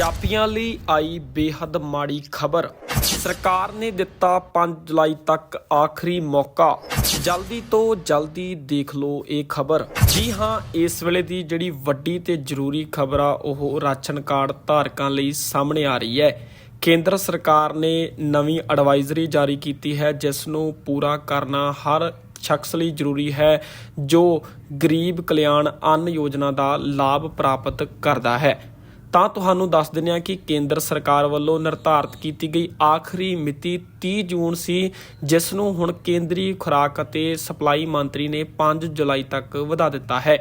ਪੰਜਾਬੀਆਂ ਲਈ ਆਈ ਬੇਹੱਦ ਮਾੜੀ ਖਬਰ। ਸਰਕਾਰ ਨੇ ਦਿੱਤਾ 5 ਜੁਲਾਈ ਤੱਕ ਆਖਰੀ ਮੌਕਾ। ਜਲਦੀ ਤੋਂ ਜਲਦੀ ਦੇਖ ਲਓ ਇਹ ਖਬਰ। ਜੀ ਹਾਂ, ਇਸ ਵੇਲੇ ਦੀ ਜਿਹੜੀ ਵੱਡੀ ਤੇ ਜ਼ਰੂਰੀ ਖਬਰ ਆ, ਉਹ ਰਾਸ਼ਨ ਕਾਰਡ ਧਾਰਕਾਂ ਲਈ ਸਾਹਮਣੇ ਆ ਰਹੀ ਹੈ। ਕੇਂਦਰ ਸਰਕਾਰ ਨੇ ਨਵੀਂ ਐਡਵਾਈਜ਼ਰੀ ਜਾਰੀ ਕੀਤੀ ਹੈ, ਜਿਸ ਨੂੰ ਪੂਰਾ ਕਰਨਾ ਹਰ ਸ਼ਖਸ ਲਈ ਜ਼ਰੂਰੀ ਹੈ, ਜੋ ਗਰੀਬ ਕਲਿਆਣ ਅੰਨ ਯੋਜਨਾ ਦਾ ਲਾਭ ਪ੍ਰਾਪਤ ਕਰਦਾ ਹੈ। ਤਾਂ ਤੁਹਾਨੂੰ ਦੱਸ ਦਿੰਦੇ ਹਾਂ ਕਿ ਕੇਂਦਰ ਸਰਕਾਰ ਵੱਲੋਂ ਨਿਰਧਾਰਤ ਕੀਤੀ ਗਈ ਆਖਰੀ ਮਿਤੀ 30 ਜੂਨ ਸੀ, ਜਿਸ ਨੂੰ ਹੁਣ ਕੇਂਦਰੀ ਖੁਰਾਕ ਅਤੇ ਸਪਲਾਈ ਮੰਤਰੀ ਨੇ 5 ਜੁਲਾਈ ਤੱਕ ਵਧਾ ਦਿੱਤਾ ਹੈ।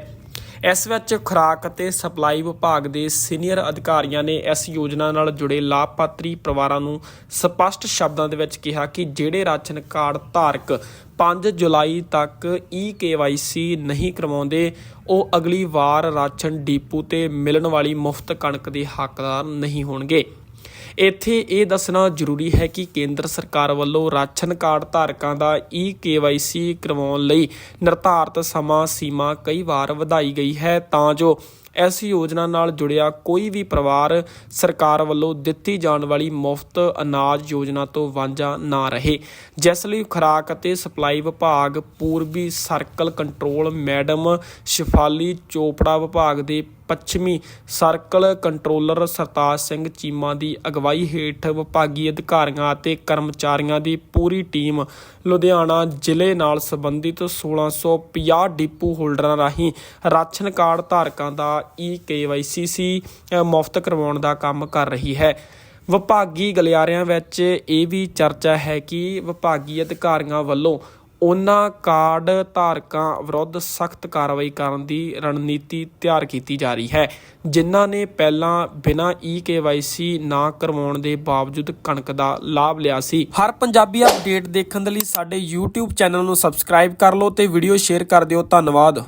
ਇਸ ਵਿੱਚ ਖੁਰਾਕ ਅਤੇ ਸਪਲਾਈ ਵਿਭਾਗ ਦੇ ਸੀਨੀਅਰ ਅਧਿਕਾਰੀਆਂ ਨੇ ਇਸ ਯੋਜਨਾ ਨਾਲ ਜੁੜੇ ਲਾਭਪਾਤਰੀ ਪਰਿਵਾਰਾਂ ਨੂੰ ਸਪਸ਼ਟ ਸ਼ਬਦਾਂ ਦੇ ਵਿੱਚ ਕਿਹਾ ਕਿ ਜਿਹੜੇ ਰਾਸ਼ਨ ਕਾਰਡ ਧਾਰਕ 5 ਜੁਲਾਈ ਤੱਕ ਈ KYC ਨਹੀਂ ਕਰਵਾਉਂਦੇ, ਉਹ ਅਗਲੀ ਵਾਰ ਰਾਸ਼ਨ ਡੀਪੂ ਤੇ ਮਿਲਣ ਵਾਲੀ ਮੁਫਤ ਕਣਕ ਦੇ ਹੱਕਦਾਰ ਨਹੀਂ ਹੋਣਗੇ। ਇੱਥੇ ਇਹ ਦੱਸਣਾ ਜ਼ਰੂਰੀ ਹੈ ਕਿ ਕੇਂਦਰ ਸਰਕਾਰ ਵੱਲੋਂ ਰਾਸ਼ਨ ਕਾਰਡ ਧਾਰਕਾਂ ਦਾ ਈ KYC ਕਰਵਾਉਣ ਲਈ ਨਿਰਧਾਰਤ ਸਮਾਂ ਸੀਮਾ ਕਈ ਵਾਰ ਵਧਾਈ ਗਈ ਹੈ। ਤਾਂ ਜੋ ਇਸ ਯੋਜਨਾ ਨਾਲ ਜੁੜਿਆ ਕੋਈ ਵੀ ਪਰਿਵਾਰ ਸਰਕਾਰ ਵੱਲੋਂ ਦਿੱਤੀ ਜਾਣ ਵਾਲੀ ਮੁਫਤ ਅਨਾਜ ਯੋਜਨਾ ਤੋਂ ਵਾਂਝਾ ਨਾ ਰਹੇ। ਜਿਸ ਲਈ ਖੁਰਾਕ ਅਤੇ ਸਪਲਾਈ ਵਿਭਾਗ, ਪੂਰਬੀ circle control madam Shifali Chopra ਵਿਭਾਗ ਦੇ ਪੱਛਮੀ ਸਰਕਲ ਕੰਟਰੋਲਰ ਸਰਤਾਜ ਸਿੰਘ ਚੀਮਾ ਦੀ ਅਗਵਾਈ ਹੇਠ ਵਿਭਾਗੀ ਅਧਿਕਾਰੀਆਂ ਅਤੇ ਕਰਮਚਾਰੀਆਂ ਦੀ ਪੂਰੀ ਟੀਮ ਲੁਧਿਆਣਾ ਜ਼ਿਲ੍ਹੇ ਨਾਲ ਸੰਬੰਧਿਤ 1650 ਡਿਪੂ ਹੋਲਡਰਾਂ ਰਾਹੀਂ ਰਾਸ਼ਨ ਕਾਰਡ ਧਾਰਕਾਂ ਦਾ ਈ KYC ਸੀ ਮੁਫਤ ਕਰਵਾਉਣ ਦਾ ਕੰਮ ਕਰ ਰਹੀ ਹੈ। ਵਿਭਾਗੀ ਗਲਿਆਰਿਆਂ ਵਿੱਚ ਇਹ ਵੀ ਚਰਚਾ ਹੈ ਕਿ ਵਿਭਾਗੀ ਅਧਿਕਾਰੀਆਂ ਵੱਲੋਂ ਉਹਨਾਂ ਕਾਰਡ ਧਾਰਕਾਂ ਵਿਰੁੱਧ ਸਖਤ ਕਾਰਵਾਈ ਕਰਨ ਦੀ ਰਣਨੀਤੀ ਤਿਆਰ ਕੀਤੀ ਜਾ ਰਹੀ ਹੈ, ਜਿਨ੍ਹਾਂ ਨੇ ਪਹਿਲਾਂ ਬਿਨਾਂ ਈ KYC ਨਾ ਕਰਵਾਉਣ ਦੇ ਬਾਵਜੂਦ ਕਣਕ ਦਾ ਲਾਭ ਲਿਆ ਸੀ। ਹਰ ਪੰਜਾਬੀ ਅਪਡੇਟ ਦੇਖਣ ਦੇ ਲਈ ਸਾਡੇ YouTube ਚੈਨਲ ਨੂੰ ਸਬਸਕ੍ਰਾਈਬ ਕਰ ਲਓ ਤੇ ਵੀਡੀਓ ਸ਼ੇਅਰ ਕਰ ਦਿਓ। ਧੰਨਵਾਦ।